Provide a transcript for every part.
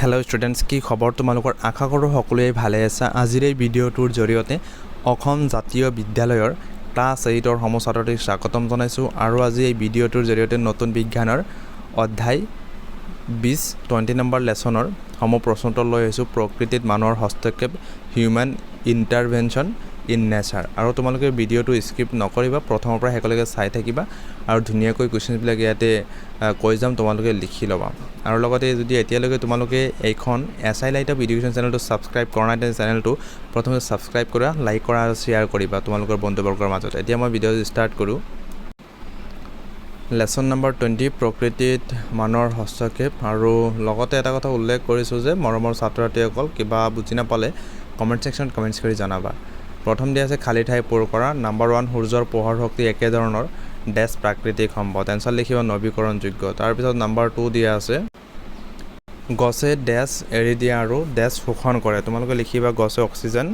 Hello' students কি খবৰ তোমালোকৰ? আশা কৰোঁ সকলোৱে ভালে আছা। আজিৰ এই ভিডিঅ'টোৰ জৰিয়তে অসম জাতীয় বিদ্যালয়ৰ ক্লাছ এইটৰ সমস্যাটোক স্বাগতম জনাইছোঁ আৰু আজি এই ভিডিঅ'টোৰ জৰিয়তে নতুন বিজ্ঞানৰ অধ্যায় বিছ টুৱেণ্টি নম্বৰ লেচনৰ সমূহ প্ৰশ্নোত্তৰ লৈ আহিছোঁ। প্ৰকৃতিত মানুহৰ হস্তক্ষেপ হিউমেন ইণ্টাৰভেনশ্যন ইন নেচাৰ। আৰু তোমালোকে ভিডিঅ'টো স্কিপ নকৰিবা, প্ৰথমৰ পৰা শেষলৈকে চাই থাকিবা আৰু ধুনীয়াকৈ কুৱেশ্যনবিলাক ইয়াতে কৈ যাম, তোমালোকে লিখি ল'বা। আৰু লগতে যদি এতিয়ালৈকে তোমালোকে এইখন S I light of education চেনেলটো ছাবস্ক্ৰাইব কৰা নাই চেনেলটো প্ৰথমে ছাবস্ক্ৰাইব কৰা, লাইক কৰা আৰু শ্বেয়াৰ কৰিবা তোমালোকৰ বন্ধুবৰ্গৰ মাজত। এতিয়া মই ভিডিঅ' ষ্টাৰ্ট কৰোঁ। লেচন নম্বৰ টুৱেণ্টি, প্ৰকৃতিত মানুহৰ হস্তক্ষেপ। আৰু লগতে এটা কথা উল্লেখ কৰিছোঁ যে মৰমৰ ছাত্ৰ ছাত্ৰীসকল কিবা বুজি নাপালে কমেণ্ট ছেকশ্যনত কমেণ্টছ কৰি জনাবা। প্ৰথম দিয়া আছে খালী ঠাই পূৰ কৰা। নাম্বাৰ ওৱান সূৰ্যৰ পোহৰ শক্তি একেধৰণৰ ডেছ প্ৰাকৃতিক সম্পদ। এনচাৰ লিখিব নৱীকৰণযোগ্য। তাৰপিছত নাম্বাৰ টু দিয়া আছে। গছে ডেছ এৰি দিয়ে আৰু ডেছ শোষণ কৰে। তোমালোকে লিখিবা গছে অক্সিজেন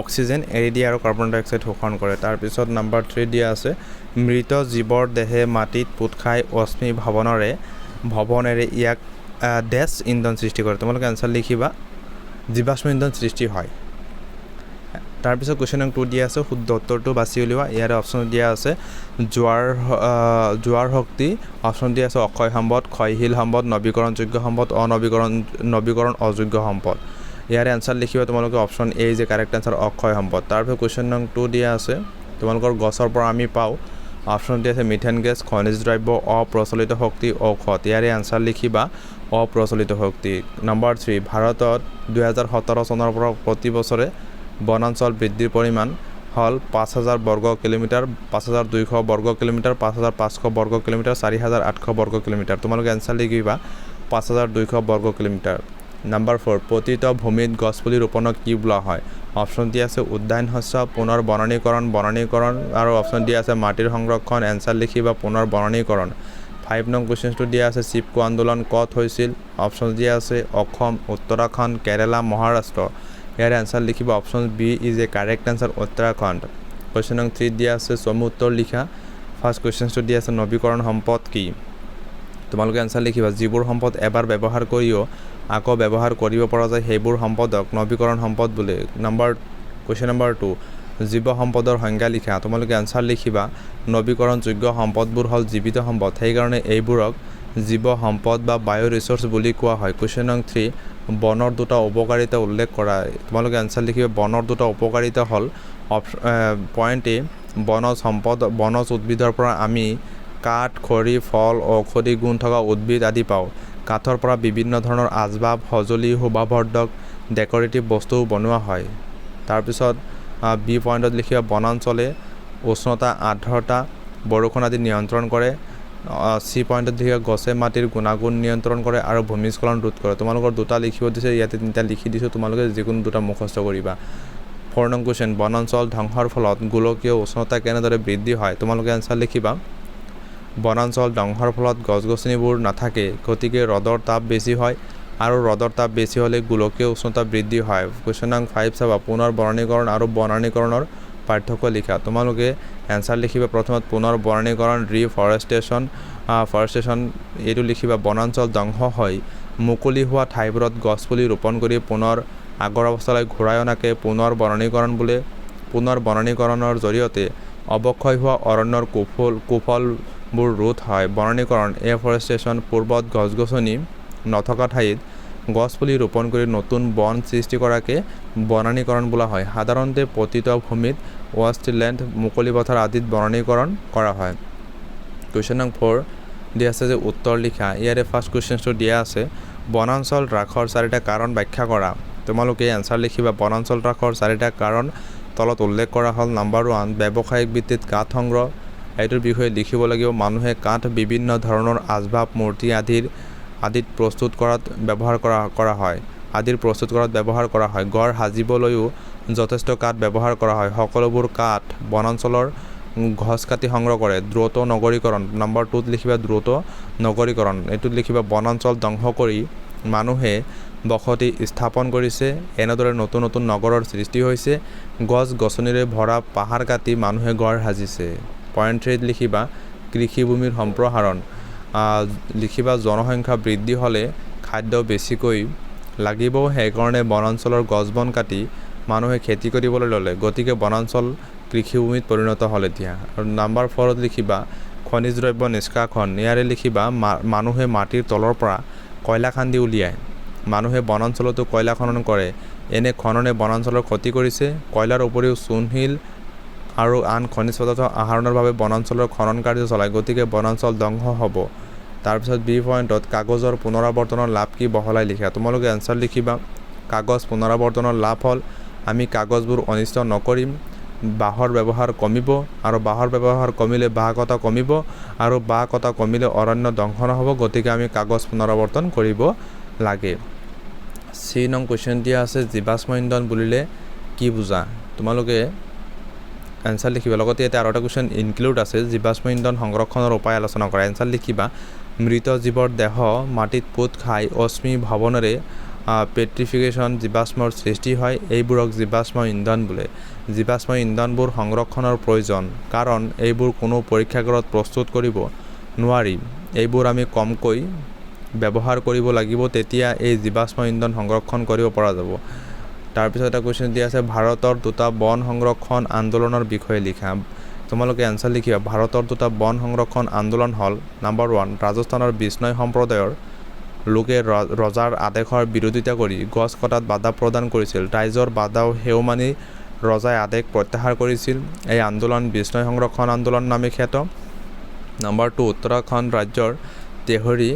অক্সিজেন এৰি দিয়ে আৰু কাৰ্বন ডাই অক্সাইড শোষণ কৰে। তাৰপিছত নাম্বাৰ থ্ৰী দিয়া আছে। মৃত জীৱৰ দেহে মাটিত পোত খাই অশ্মি ভৱনেৰে ভৱনেৰে ইয়াক ডেছ ইন্ধন সৃষ্টি কৰে। তোমালোকে এনচাৰ লিখিবা। জীৱাশ্ম ইন্ধন সৃষ্টি হয়। তাৰপিছত কুৱেশ্যন নং টু দিয়া আছে, শুদ্ধ উত্তৰটো বাছি উলিওৱা। ইয়াৰে অপশ্যন দিয়া আছে, জোৱাৰ জোৱাৰ শক্তি। অপশ্যন দিয়া আছে, অক্ষয় সম্পদ, ক্ষয়শীল সম্পদ নৱীকৰণযোগ্য সম্পদ অনৱীকৰণ নৱীকৰণ অযোগ্য সম্পদ। ইয়াৰে এনচাৰ লিখিবা তোমালোকে অপশ্যন এ যে কাৰেক্ট এনচাৰ অক্ষয় সম্পদ। তাৰপিছত কুৱেশ্যন নং টু দিয়া আছে, তোমালোকৰ গছৰ পৰা আমি পাওঁ। অপশ্যন দিয়া আছে মিথেন গেছ খনিজ দ্ৰব্য, অপ্ৰচলিত শক্তি, ঔষধ। ইয়াৰে এনচাৰ লিখিবা, অপ্ৰচলিত শক্তি। নম্বৰ থ্ৰী ভাৰতত দুহেজাৰ সোতৰ চনৰ পৰা প্ৰতি বছৰে বনাঞ্চল বৃদ্ধিৰ পৰিমাণ হ'ল পাঁচ হাজাৰ বৰ্গ কিলোমিটাৰ, পাঁচ হাজাৰ দুইশ বৰ্গ কিলোমিটাৰ, পাঁচ হাজাৰ পাঁচশো বৰ্গ কিলোমিটাৰ, চাৰি হাজাৰ আঠশ বৰ্গ কিলোমিটাৰ। তোমালোকে এনচাৰ লিখিবা পাঁচ হাজাৰ দুইশ বৰ্গ কিলোমিটাৰ। নাম্বাৰ ফ'ৰ পতিত ভূমিত গছপুলি ৰোপণক কি বোলা হয়? অপশ্যন দিয়া আছে উদ্যান শস্য, পুনৰ বননীকৰণ বননীকৰণ আৰু অপশ্যন দিয়া আছে মাটিৰ সংৰক্ষণ এনচাৰ লিখিবা পুনৰ বননীকৰণ। ফাইভ নং কুৱেশ্যনটো দিয়া আছে চিপকো আন্দোলন ক'ত হৈছিল? অপশ্যন দিয়া আছে অসম, উত্তৰাখণ্ড, কেৰেলা, মহাৰাষ্ট্ৰ। ইয়াৰে এনচাৰ লিখিব option B is a correct answer Uttarakhand. Question নং থ্ৰীত দিয়া আছে, চমু উত্তৰ লিখা। ফাৰ্ষ্ট কুৱেশ্যনটো দিয়া আছে নৱীকৰণ সম্পদ কি? তোমালোকে এনচাৰ লিখিবা, যিবোৰ সম্পদ এবাৰ ব্যৱহাৰ কৰিও আকৌ ব্যৱহাৰ কৰিব পৰা যায়, সেইবোৰ সম্পদক নৱীকৰণ সম্পদ বোলে। নাম্বাৰ কুৱেশ্যন নম্বৰ টু জীৱ সম্পদৰ সংজ্ঞা লিখা। তোমালোকে এনচাৰ লিখিবা নৱীকৰণযোগ্য সম্পদবোৰ হ'ল জীৱিত সম্পদ। সেইকাৰণে এইবোৰক জীৱ সম্পদ বা বায়ো ৰিচৰ্চ বুলি কোৱা হয়। কুৱেশ্যন নং থ্ৰী বনৰ দুটা উপকাৰিতা উল্লেখ কৰা। তোমালোকে এনচাৰ লিখিবা, বনৰ দুটা উপকাৰিতা হ'ল, অপ পইণ্ট এ বনজ সম্পদ, বনজ উদ্ভিদৰ পৰা আমি কাঠ, খৰি, ফল, ঔষধি গুণ থকা উদ্ভিদ আদি পাওঁ। কাঠৰ পৰা বিভিন্ন ধৰণৰ আচবাব, সঁজুলি, শোভাবৰ্ধক, ডেকৰেটিভ বস্তুও বনোৱা হয়। তাৰপিছত বি পইণ্টত লিখিবা, বনাঞ্চলে উষ্ণতা, আৰ্দ্ৰতা, বৰষুণ আদি নিয়ন্ত্ৰণ কৰে। চি পইণ্টত লিখিবা গছে মাটিৰ গুণাগুণ নিয়ন্ত্ৰণ কৰে আৰু ভূমিস্খলন ৰোধ কৰে। তোমালোকৰ দুটা লিখিব দিছে, ইয়াতে তিনিটা লিখি দিছোঁ, তোমালোকে যিকোনো দুটা মুখস্থ কৰিবা। ফ'ৰ নং কুৱেশ্যন বনাঞ্চল ধ্বংসৰ ফলত গোলকীয় উষ্ণতা কেনেদৰে বৃদ্ধি হয়? তোমালোকে এনচাৰ লিখিবা। বনাঞ্চল ধ্বংসৰ ফলত গছ গছনিবোৰ নাথাকে, গতিকে ৰ'দৰ তাপ বেছি হয় আৰু ৰ'দৰ তাপ বেছি হ'লে গোলকীয় উষ্ণতা বৃদ্ধি হয়। কুৱেশ্যন নং ফাইভ চাবা, পুনৰ বননীকৰণ আৰু বননীকৰণৰ পাৰ্থক্য লিখা। তোমালোকে এনচাৰ লিখিবা প্ৰথমত পুনৰ বননীকৰণ ৰিফৰেষ্টেশ্যন ফৰেষ্টেশ্যন এইটো লিখিবা, বনাঞ্চল ধ্বংস হয়, মুকলি হোৱা ঠাইবোৰত গছপুলি ৰোপণ কৰি পুনৰ আগৰ অৱস্থালৈ ঘূৰাই অনাকে পুনৰ বননীকৰণ বোলে। পুনৰ বননীকৰণৰ জৰিয়তে অৱক্ষয় হোৱা অৰণ্যৰ কুফল, কুফলবোৰ ৰোধ হয়। বননীকৰণ এফৰেষ্টেশ্যন পূৰ্বত গছ গছনি নথকা ঠাইত গছপুলি ৰোপণ কৰি নতুন বন সৃষ্টি কৰাকে বনানীকৰণ বোলা হয়। সাধাৰণতে পতিত ভূমিত ৱেষ্টলেণ্ড মুকলি পথাৰ আদিত বননীকৰণ কৰা হয়। কুৱেশ্যন নং ফ'ৰ দিয়া আছে যে উত্তৰ লিখা। ইয়াৰে ফাৰ্ষ্ট কুৱেশ্যনটো দিয়া আছে, বনাঞ্চল হ্ৰাসৰ চাৰিটা কাৰণ ব্যাখ্যা কৰা। তোমালোকে এনচাৰ লিখিবা, বনাঞ্চল হ্ৰাসৰ চাৰিটা কাৰণ তলত উল্লেখ কৰা হ'ল। নাম্বাৰ ওৱান ব্যৱসায়িক ভিত্তিত কাঠ সংগ্ৰহ। এইটোৰ বিষয়ে লিখিব লাগিব। মানুহে কাঠ বিভিন্ন ধৰণৰ আচবাব, মূৰ্তি আদিৰ আদিত প্ৰস্তুত কৰাত ব্যৱহাৰ কৰা কৰা হয়। আদিৰ প্ৰস্তুত কৰাত ব্যৱহাৰ কৰা হয়। ঘৰ সাজিবলৈও যথেষ্ট কাঠ ব্যৱহাৰ কৰা হয়। সকলোবোৰ কাঠ বনাঞ্চলৰ গছ কাটি সংগ্ৰহ কৰে। দ্ৰুত নগৰীকৰণ। নম্বৰ টুত লিখিবা দ্ৰুত নগৰীকৰণ। এইটোত লিখিবা বনাঞ্চল ধ্বংস কৰি মানুহে বসতি স্থাপন কৰিছে। এনেদৰে নতুন নতুন নগৰৰ সৃষ্টি হৈছে। গছ গছনিৰে ভৰা পাহাৰ কাটি মানুহে গড় সাজিছে। পইণ্ট থ্ৰীত লিখিবা কৃষিভূমিৰ সম্প্ৰসাৰণ। লিখিবা জনসংখ্যা বৃদ্ধি হ'লে খাদ্য বেছিকৈ লাগিব সেইকাৰণে বনাঞ্চলৰ গছ বন কাটি মানুহে খেতি কৰিবলৈ ল'লে। গতিকে বনাঞ্চল কৃষিভূমিত পৰিণত হ'ল এতিয়া। আৰু নাম্বাৰ ফ'ৰত লিখিবা, খনিজ দ্ৰব্য নিষ্কাশন। ইয়াৰে লিখিবা, মা, মানুহে মাটিৰ তলৰ পৰা কয়লা খান্দি উলিয়ায়। মানুহে বনাঞ্চলতো কয়লা খনন কৰে। এনে খননে বনাঞ্চলৰ ক্ষতি কৰিছে। কয়লাৰ উপৰিও চূণশিল আৰু আন খনিজ পদাৰ্থ আহৰণৰ বাবে বনাঞ্চলৰ খনন কাৰ্য চলায় গতিকে বনাঞ্চল ধ্বংস হ'ব। তাৰপিছত বি পইণ্টত কাগজৰ পুনৰাৱৰ্তনৰ লাভ কি বহলাই লিখা। তোমালোকে এনচাৰ লিখিবা। কাগজ পুনৰাৱৰ্তনৰ লাভ হ'ল, আমি কাগজবোৰ অনিষ্ট নকৰিম, বাঁহৰ ব্যৱহাৰ কমিব আৰু বাঁহৰ ব্যৱহাৰ কমিলে বাঁহ কটা কমিব আৰু বাঁহ কটা কমিলে অৰণ্য ধ্বংস নহ'ব, গতিকে আমি কাগজ পুনৰাৱৰ্তন কৰিব লাগে। চি নং কুৱেশ্যন দিয়া আছে, জীৱাশ্ম ইন্ধন বুলিলে কি বুজা? তোমালোকে এনচাৰ লিখিবা। লগতে ইয়াতে আৰু এটা কুৱেশ্যন ইনক্লুড আছে, জীৱাশ্ম ইন্ধন সংৰক্ষণৰ উপায় আলোচনা কৰা। এনচাৰ লিখিবা, মৃত জীৱৰ দেহ মাটিত পোত খাই অশ্মি ভৱনেৰে পেট্ৰিফিকেশ্যন জীৱাশ্মৰ সৃষ্টি হয়, এইবোৰক জীৱাশ্ম ইন্ধন বোলে। জীৱাশ্ম ইন্ধনবোৰ সংৰক্ষণৰ প্ৰয়োজন, কাৰণ এইবোৰ কোনো পৰীক্ষাগাৰত প্ৰস্তুত কৰিব নোৱাৰি। এইবোৰ আমি কমকৈ ব্যৱহাৰ কৰিব লাগিব, তেতিয়া এই জীৱাশ্ম ইন্ধন সংৰক্ষণ কৰিব পৰা যাব। তাৰপিছত এটা কুৱেশ্যন দিয়া আছে, ভাৰতৰ দুটা বন সংৰক্ষণ আন্দোলনৰ বিষয়ে লিখা। তোমালোকে এনচাৰ লিখিবা। ভাৰতৰ দুটা বন সংৰক্ষণ আন্দোলন হ'ল নাম্বাৰ ওৱান ৰাজস্থানৰ বিষ্ণয় সম্প্ৰদায়ৰ লোকে ৰজাৰ আদেশৰ বিৰোধিতা কৰি গছ কটাত বাধা প্ৰদান কৰিছিল। ৰাইজৰ বাধাও সেও মানি ৰজাই আদেশ প্ৰত্যাহাৰ কৰিছিল। এই আন্দোলন বিষ্ণয় সংৰক্ষণ আন্দোলন নামে খ্যাত। নম্বৰ টু উত্তৰাখণ্ড ৰাজ্যৰ তেহৰী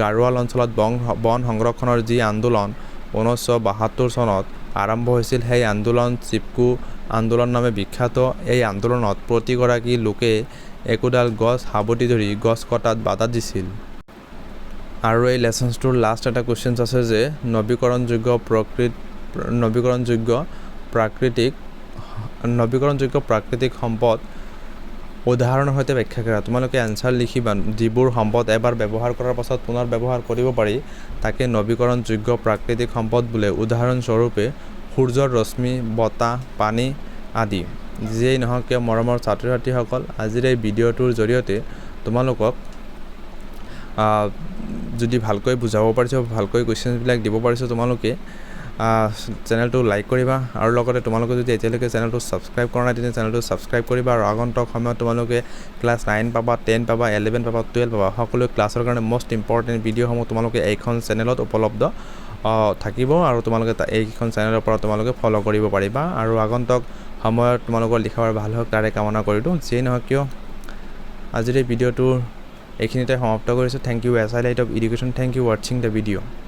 গাৰোৱাল অঞ্চলত বন বন সংৰক্ষণৰ যি আন্দোলন ঊনৈছশ বাসত্তৰ চনত আৰম্ভ হৈছিল সেই আন্দোলন। চিপকু আন্দোলন নামে বিখ্যাত এই আন্দোলনত প্ৰতিগৰাকী লোকে একোডাল গছ সাৱটি ধৰি গছ কটাত বাধা দিছিল। আৰু এই লেচনছটোৰ লাষ্ট এটা কুৱেশ্যনছ আছে যে নৱীকৰণযোগ্য প্ৰকৃত নৱীকৰণযোগ্য প্ৰাকৃতিক নৱীকৰণযোগ্য প্ৰাকৃতিক সম্পদ উদাহৰণৰ সৈতে ব্যাখ্যা কৰা। তোমালোকে এনচাৰ লিখিবা যিবোৰ সম্পদ এবাৰ ব্যৱহাৰ কৰাৰ পাছত পুনৰ ব্যৱহাৰ কৰিব পাৰি, তাকে নৱীকৰণযোগ্য প্ৰাকৃতিক সম্পদ বোলে। উদাহৰণস্বৰূপে, সূৰ্যৰ ৰশ্মি, বতাহ, পানী আদি। যিয়েই নহওক কিয়, মৰমৰ ছাত্ৰ ছাত্ৰীসকল আজিৰ এই ভিডিঅ'টোৰ জৰিয়তে তোমালোকক যদি ভালকৈ বুজাব পাৰিছোঁ ভালকৈ কুৱেশ্যনবিলাক দিব পাৰিছোঁ, তোমালোকে চেনেলটো লাইক কৰিবা আৰু লগতে তোমালোকে যদি এতিয়ালৈকে চেনেলটো ছাবস্ক্ৰাইব কৰা নাই, তেতিয়া চেনেলটো ছাবস্ক্ৰাইব কৰিবা আৰু আগন্তুক সময়ত তোমালোকে ক্লাছ নাইন পাবা টেন পাবা এলেভেন পাবা টুৱেল্ভ পাবা সকলো ক্লাছৰ কাৰণে মষ্ট ইম্পৰ্টেণ্ট ভিডিঅ'সমূহ তোমালোকে এইখন চেনেলত উপলব্ধ থাকিব আৰু তোমালোকে এইকেইখন চেনেলৰ পৰা তোমালোকে ফ'ল' কৰিব পাৰিবা আৰু আগন্তুক সময়ত তোমালোকৰ লিখাৰ ভালো হওক, তাৰে কামনা কৰিলোঁ যিয়েই নহওক কিয়, আজিৰ এই ভিডিঅ'টো এইখিনিতে সমাপ্ত কৰিছোঁ thank you S I light of education thank you ৱাটছিং the ভিডিঅ'